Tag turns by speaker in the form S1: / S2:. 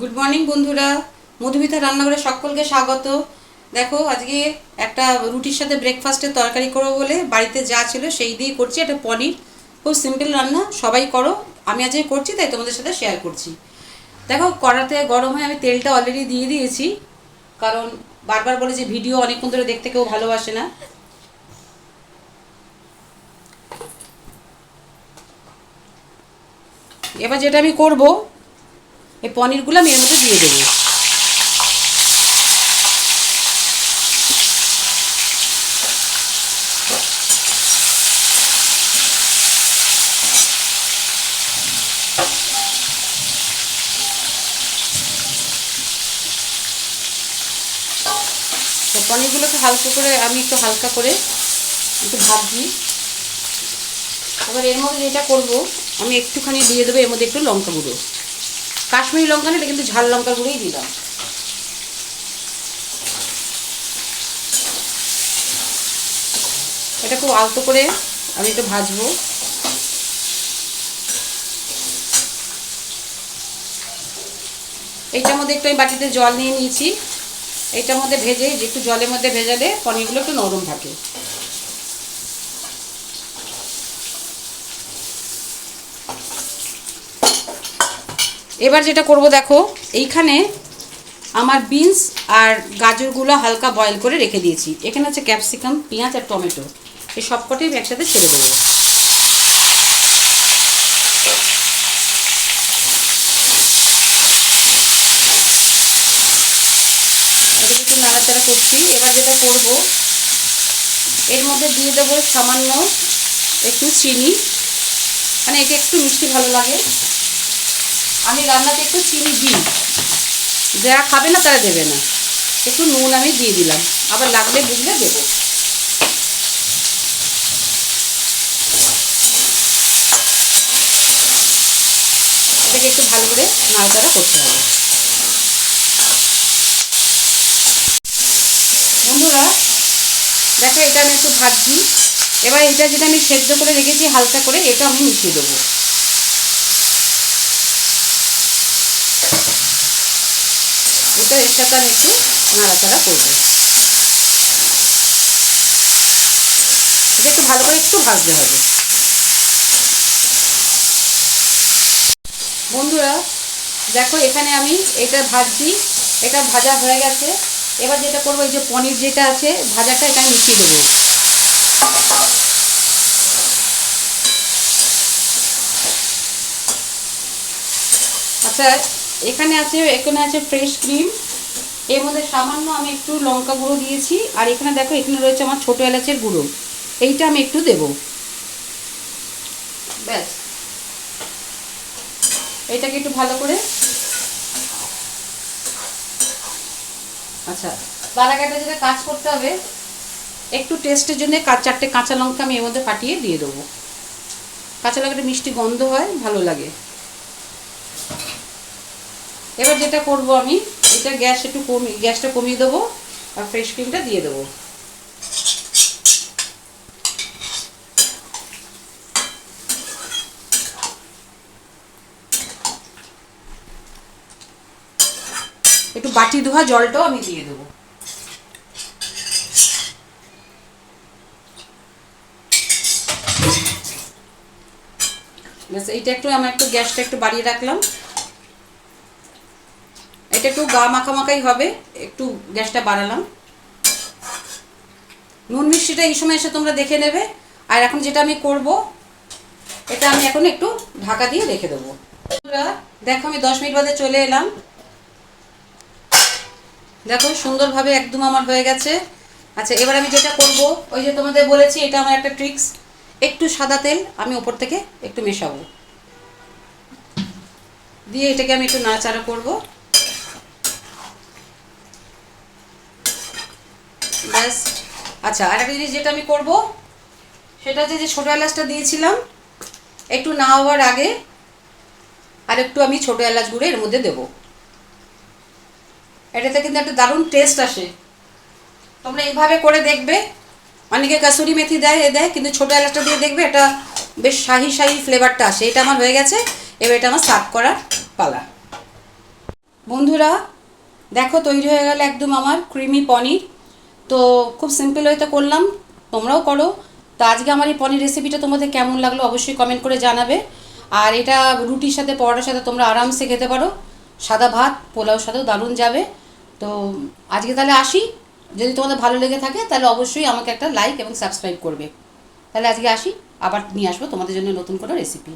S1: Good morning বন্ধুরা। মধুমিতা রান্নাঘরে সকলকে স্বাগত। দেখো, আজকে একটা রুটির সাথে ব্রেকফাস্টের তরকারি করব বলে বাড়িতে যা ছিল সেই দিয়ে করছি। একটা পনির। খুব সিম্পল রান্না, সবাই করো। আমি আজকে করছি, তাই তোমাদের সাথে শেয়ার করছি। দেখো, কড়াতে গরম হয়ে আমি তেলটা অলরেডি দিয়ে দিয়েছি। কারণ বারবার বলে যে ভিডিও অনেকক্ষণ ধরে দেখতে কেউ ভালোবাসে না। এবার যেটা আমি করব এই পনিরগুলো আমি এর মধ্যে দিয়ে দেবো। পনিরগুলোকে হালকা করে, আমি একটু হালকা করে একটু ভাবছি এবার এর মধ্যে যেটা করব, আমি একটুখানি দিয়ে দেবো, এর মধ্যে একটু লঙ্কা গুঁড়ো। কাশ্মীরি লঙ্কা না এটা কিন্তু ঝাল লঙ্কা গুঁড়োই দিলাম। এটা খুব আলতো করে আমি একটু ভাজবো। এইটার মধ্যে একটু আমি বাটিতে জল নিয়ে নিয়েছি। এইটার মধ্যে ভেজে, একটু জলের মধ্যে ভেজালে পনিরগুলো একটু নরম থাকে। এবার যেটা করব দেখো, এইখানে আমার বিনস আর গাজরগুলো হালকা বয়েল করে রেখে দিয়েছি। এখানে আছে ক্যাপসিকাম পেঁয়াজ আর টমেটো। এই সবকটাই আমি একসাথে ছেড়ে দেবো। একটু নাড়াচাড়া করছি। এবার যেটা করব, এর মধ্যে দিয়ে দেবো সামান্য একটু চিনি। মানে এটা একটু মিষ্টি ভালো লাগে। আমি রান্নাতে একটু চিনি দিই। যারা খাবে না, তারা দেবে না। একটু নুন আমি দিয়ে দিলাম। আবার লাগলে বুঝলে দেবো। এটাকে একটু ভালো করে নাড়াচাড়া করতে হবে। বন্ধুরা, দেখো, এটা আমি একটু ভাজছি। এবার এটা যেটা আমি সেদ্ধ করে রেখেছি হালকা করে, এটা আমি মিশিয়ে দেবো। এটা এর সাথে আমি একটু নাড়াচাড়া করব এটা একটু ভালো করে একটু ভাজতে হবে। বন্ধুরা, দেখো এখানে আমি এটা ভাজছি, এটা ভাজা হয়ে গেছে। এবার যেটা করব, এই যে পনির যেটা আছে, ভাজাটা এটা মিশিয়ে দেবো আচ্ছা এখানে আছে এখানে আছে ফ্রেশ ক্রিম এর মধ্যে সামান্য আমি একটু লঙ্কা গুঁড়ো দিয়েছি, আর এখানে দেখো, এখানে রয়েছে আমার ছোটো এলাচের গুঁড়ো। এইটা আমি একটু দেব। ব্যাস। এটাকে একটু ভালো করে আচ্ছা একটা যেটা কাজ করতে হবে, একটু টেস্টের জন্য চারটে কাঁচা লঙ্কা আমি এর মধ্যে ফাটিয়ে দিয়ে দেবো। কাঁচা লঙ্কাটা মিষ্টি গন্ধ হয়, ভালো লাগে। এবার যেটা করব আমি, এটা গ্যাস একটু কমি, গ্যাসটা কমিয়ে দেবো আর ফ্রেশ ক্রিমটা দিয়ে দেবো। একটু বাটি ধোয়া জলটাও আমি দিয়ে দেবো। এইটা একটু, আমার একটু গ্যাসটা একটু বাড়িয়ে রাখলাম। এটা একটু গা মাখামাখাই হবে, একটু গ্যাসটা বাড়ালাম। নুন মিষ্টিটা এই সময় এসে তোমরা দেখে নেবে। আর এখন যেটা আমি করব, এটা আমি এখন একটু ঢাকা দিয়ে রেখে দেবো। দেখো আমি দশ মিনিট বাদে চলে এলাম। দেখো, সুন্দরভাবে একদম আমার হয়ে গেছে। আচ্ছা এবার আমি যেটা করব, ওই যে তোমাদের বলেছি, এটা আমার একটা ট্রিক্স একটু সাদা তেল, আমি ওপর থেকে একটু মেশাবো। দিয়ে এটাকে আমি একটু নাড়াচাড়া করব। ব্যাস আচ্ছা আর একটা জিনিস যেটা আমি করব, সেটা হচ্ছে যে ছোটো এলাচটা দিয়েছিলাম, একটু না হওয়ার আগে, আর একটু আমি ছোটো এলাচ গুঁড়ো এর মধ্যে দেবো। এটাতে কিন্তু একটা দারুণ টেস্ট আসে। তোমরা এইভাবে করে দেখবে। অনেকে কাসুরি মেথি দেয়, এ দেয়, কিন্তু ছোটো এলাচটা দিয়ে দেখবে এটা বেশ শাহি শাহি ফ্লেভারটা আসে। এটা আমার হয়ে গেছে। এবার এটা আমার সার্ভ করার পালা। বন্ধুরা, দেখো তৈরি হয়ে গেল একদম আমার ক্রিমি পনির। তো খুব সিম্পল হয়তো করলাম, তোমরাও করো। তো আজকে আমার এই পনির রেসিপিটা তোমাদের কেমন লাগল অবশ্যই কমেন্ট করে জানাবে। আর এটা রুটির সাথে, পরোটার সাথে তোমরা আরামসে খেতে পারো। সাদা ভাত, পোলাওর সাথেও দারুণ যাবে। তো আজকে তাহলে আসি। যদি তোমাদের ভালো লেগে থাকে, তাহলে অবশ্যই আমাকে একটা লাইক এবং সাবস্ক্রাইব করবে। তাহলে আজকে আসি, আবার নিয়ে আসব তোমাদের জন্য নতুন কোনো রেসিপি